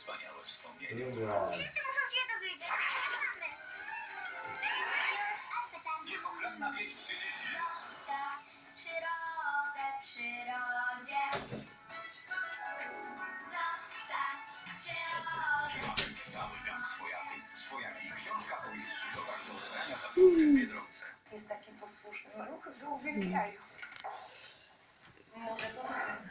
wspaniałe wspomnienie. Dobra. Wszyscy muszą się dowiedzieć. Niepochlebna wieść przyniesie. Prosta przyrodę przyrodzie. Zostaw Czy przyrodę. masz już cały gang swojatów? Swojaki i książka przygodach do odebrania za Biedronce. Jest taki posłuszny, maluchy go uwielbiają. Może potem.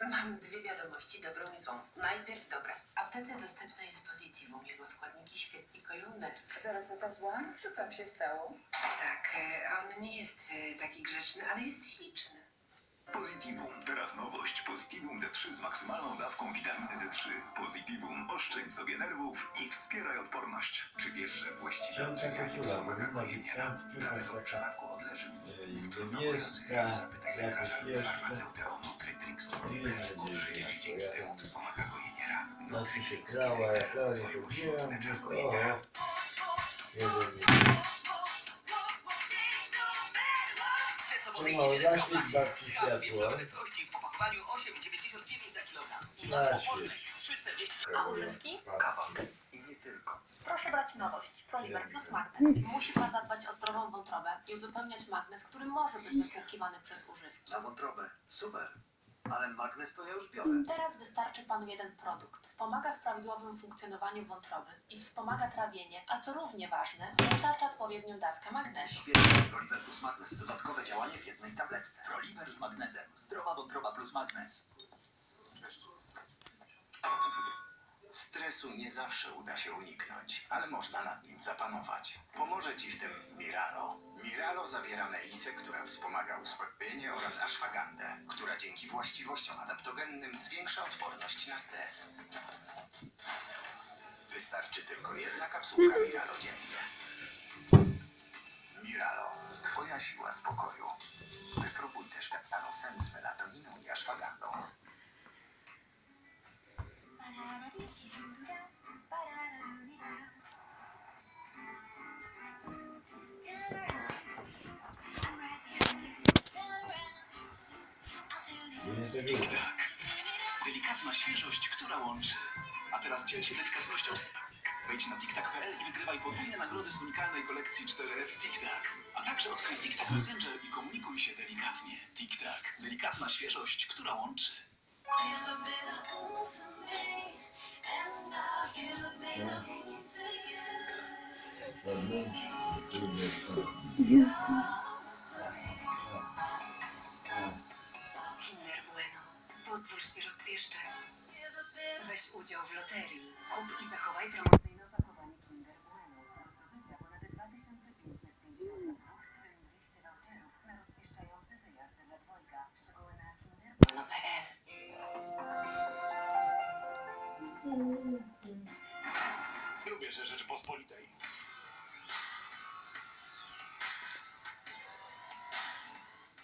Mam dwie wiadomości, dobrą i złą. Najpierw dobra. W aptece dostępne jest Positivum. Jego składniki świetnie koją nerwy. Zaraz ta zła? Co tam się stało? Tak, e, on nie jest e, taki grzeczny, ale jest śliczny. Positivum. Teraz nowość. Positivum D3 z maksymalną dawką witaminy D3. Positivum. Oszczędź sobie nerwów i wspieraj odporność. Czy wiesz, że właściwe Piąta odżywianie być kojeniera? Dlatego w przypadku odleży e, Trudnopojących niebieska, zapytaj lekarza lub jeszcze. farmaceutę o Nutritrix. Nie, Odżywiaj nie, dzięki temu wspomaga ja to nie Twoje na Schaby światło. w opakowaniu 8,99 za kilogram. I polne 3,40 A używki? Kawa. I nie tylko. Proszę brać nowość. Proliver plus magnez. Musi Pan zadbać o zdrową wątrobę i uzupełniać magnez, który może być wypłukiwany przez używki. Na wątrobę. Super. Ale magnes to ja już biorę. Teraz wystarczy Panu jeden produkt. Pomaga w prawidłowym funkcjonowaniu wątroby i wspomaga trawienie, a co równie ważne, dostarcza odpowiednią dawkę magnezu. Świetnie. Proliver plus magnes. Dodatkowe działanie w jednej tabletce. Proliver z magnezem. Zdrowa wątroba plus magnes. Stresu nie zawsze uda się uniknąć, ale można nad nim zapanować. Pomoże Ci w tym Miralo. Miralo zawiera melisę, która wspomaga uspokojenie oraz ashwagandę, która dzięki właściwościom adaptogennym zwiększa odporność na stres. Wystarczy tylko jedna kapsułka Miralo dziennie. Miralo. Twoja siła spokoju. Wypróbuj też sen z melatoniną i ashwagandą. Tego Tak. Delikatna świeżość, która łączy. A teraz ciel się delikatnością z Wejdź na tiktak.pl i wygrywaj podwójne nagrody z unikalnej kolekcji 4F TikTak. A także odkryj TikTak Messenger i komunikuj się delikatnie. TikTak. Delikatna świeżość, która łączy. Kinder Pozwól się rozpieszczać. Weź udział w loterii. Kup i zachowaj promocyjne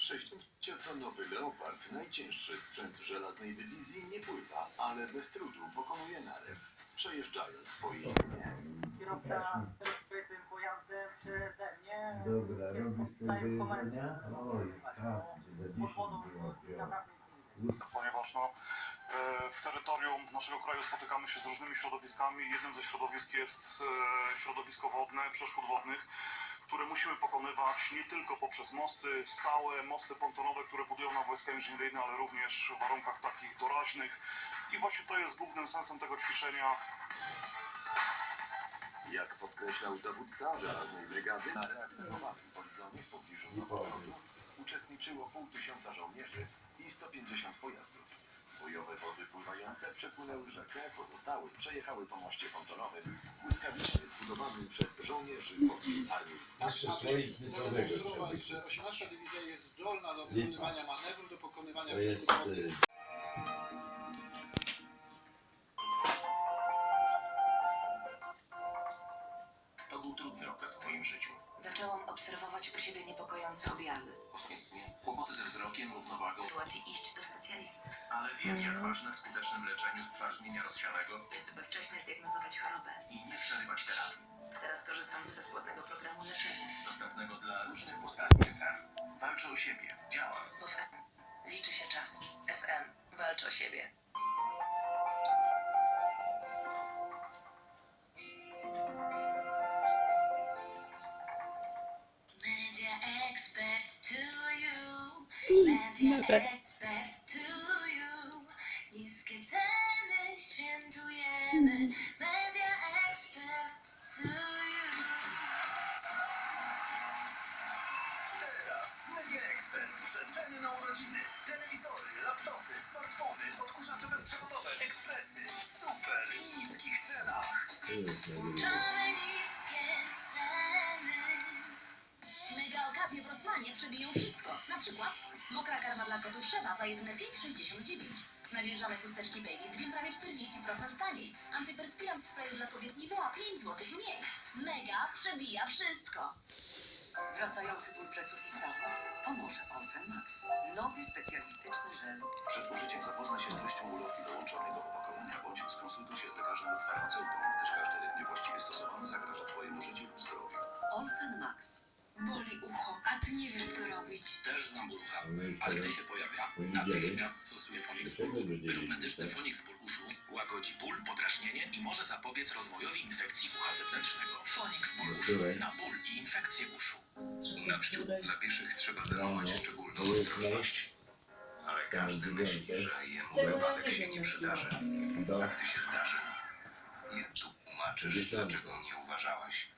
Sześciotonowy Leopard, najcięższy sprzęt żelaznej dywizji, nie pływa, ale bez trudu pokonuje narew, przejeżdżając po jej Kierowca tym pojazdem przeze mnie. Dobra, robisz te wyjeżdżania? Oj, tak, za 10 Pod wodą było. naprawdę jest inny. ponieważ no, e, w terytorium naszego kraju spotykamy się z różnymi środowiskami. Jednym ze środowisk jest e, środowisko wodne, przeszkód wodnych, które musimy pokonywać nie tylko poprzez mosty stałe, mosty pontonowe, które budują na wojska inżynieryjne, ale również w warunkach takich doraźnych. I właśnie to jest głównym sensem tego ćwiczenia. Jak podkreślał dowódca żelaznej brygady, na reaktywowanym poligonie w pobliżu uczestniczyło pół tysiąca żołnierzy i 150 pojazdów. Wozy pływające przepłynęły rzekę, pozostałe przejechały po moście pontonowym, błyskawicznie zbudowanym przez żołnierzy polskiej armii. Jeszcze zmysłowego trzeba być. że 18 dywizja jest zdolna do Lipa. wykonywania manewru, do pokonywania To jest... przeszkód wodnych. y, To był trudny okres w moim życiu. Zaczęłam obserwować u siebie niepokojące objawy. Kłopoty ze wzrokiem, równowagą, W sytuacji iść do specjalisty. ale wiem jak ważne w skutecznym leczeniu stwardnienia rozsianego Jest by wcześnie zdiagnozować chorobę. Media Media expert to you. Niskie ceny świętujemy. Media expert to you. Teraz Media Expert. Przeceny na urodziny. Telewizory, laptopy, smartfony, odkurzacze bezprzewodowe, ekspresy. w Super niskich cenach. Włączamy niskie ceny. Mega okazje w Rosmanie przebiją wszystko. Na przykład mokra karma dla kotów Szeba za jedyne 5,69. Nawilżane chusteczki Baby dwie prawie 40% taniej. Antyperspirant w sprayu dla kobiet Nivea 5 zł mniej. Mega przebija wszystko. Wracający ból pleców i stawów pomoże Olfen Max. Nowy specjalistyczny żel. Przed użyciem zapoznaj się z treścią ulotki dołączonej do opakowania bądź skonsultuj się z lekarzem lub farmaceutą, gdyż każdy niewłaściwie stosowany zagraża Twojemu życiu lub zdrowiu. Olfen Max. Boli ucho, a ty nie wiesz co robić. Też znam ból ucha. Ale gdy się pojawia, natychmiast stosuję Fonix Ból. Wyrób medyczny tak? Fonix Ból uszu łagodzi ból, podrażnienie i może zapobiec rozwojowi infekcji ucha zewnętrznego. Fonix Ból uszu na ból i infekcje uszu. Na pściu dla pieszych trzeba zachować szczególną to jest ostrożność. Ale każdy Tak, myśli, dziewiąte. że jemu wypadek się nie przydarzy. Do A gdy się zdarzy, je tu tłumaczysz, dlaczego nie uważałaś.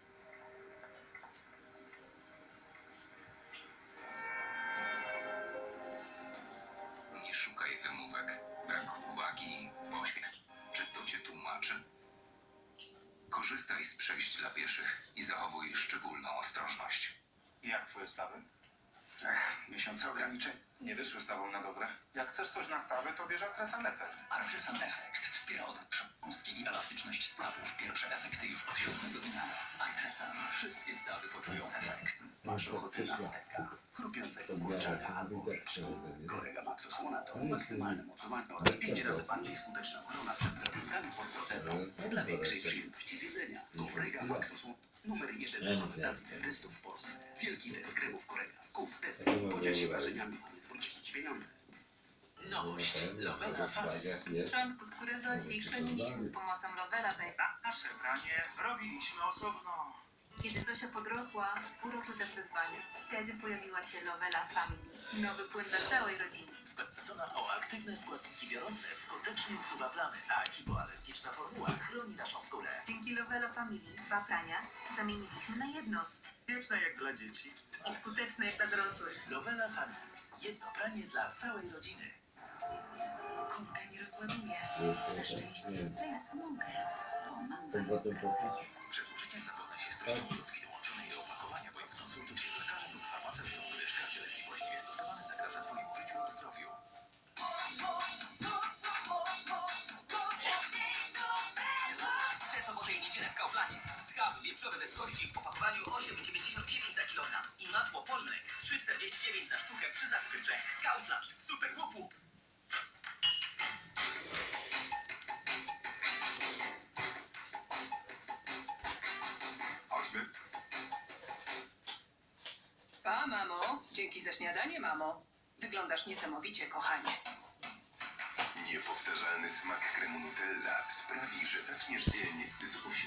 Korzystaj z przejść dla pieszych i zachowuj szczególną ostrożność. Jak twoje stawy? Ech, miesiące ograniczeń nie wyszły z tobą na dobre. Jak chcesz coś na stawy, to bierz Artresan Efekt. Artresan Effect wspiera prząstki i elastyczność stawów. Pierwsze efekty już od siódmego dnia. Artresan. Wszystkie stawy poczują efekt. Masz ochotę na steka, chrupiącego kurczaka albo orzeszku. Korega Max osłona to maksymalne mocowanie oraz pięć razy bardziej skuteczna ochrona przed drabinkami pod protezą dla większej przyjemności z jedzenia. Korega Max osłona numer jeden w rekomendacji dentystów w Polsce. Wielki test kremów Korega. Kup test i podziel się wrażeniami, aby zwrócić ci pieniądze. Nowość. Lovela Family. W jest. początku skóry Zosi chroniliśmy z pomocą Lovela Baby. Nasze branie robiliśmy osobno. Kiedy Zosia podrosła, urosły też wyzwania. Wtedy pojawiła się Lovela Family. Nowy płyn dla całej rodziny. Sprawdzona o aktywne składniki biorące skutecznie usuwa plamy, a hipoalergiczna formuła chroni naszą skórę. Dzięki Lovela Family dwa prania zamieniliśmy na jedno. Wieczne jak dla dzieci. I skuteczne jak dla dorosłych. Lovela Family. Jedno pranie dla całej rodziny. Kulka nie rozładuje. Jest, Na jest, szczęście jest. Strays mogę. To potem zdrowiu. Tę sobotę i niedzielę w Kauflandzie. Schab wieprzowy bez kości w opakowaniu 8,99 za kilogram. I masło polne 3,49 za sztukę przy zakupie trzech. Kaufland. Super łup. Mamo. Dzięki za śniadanie, mamo. Wyglądasz niesamowicie, kochanie. Niepowtarzalny smak kremu Nutella sprawi, że zaczniesz dzień z uśmiechem.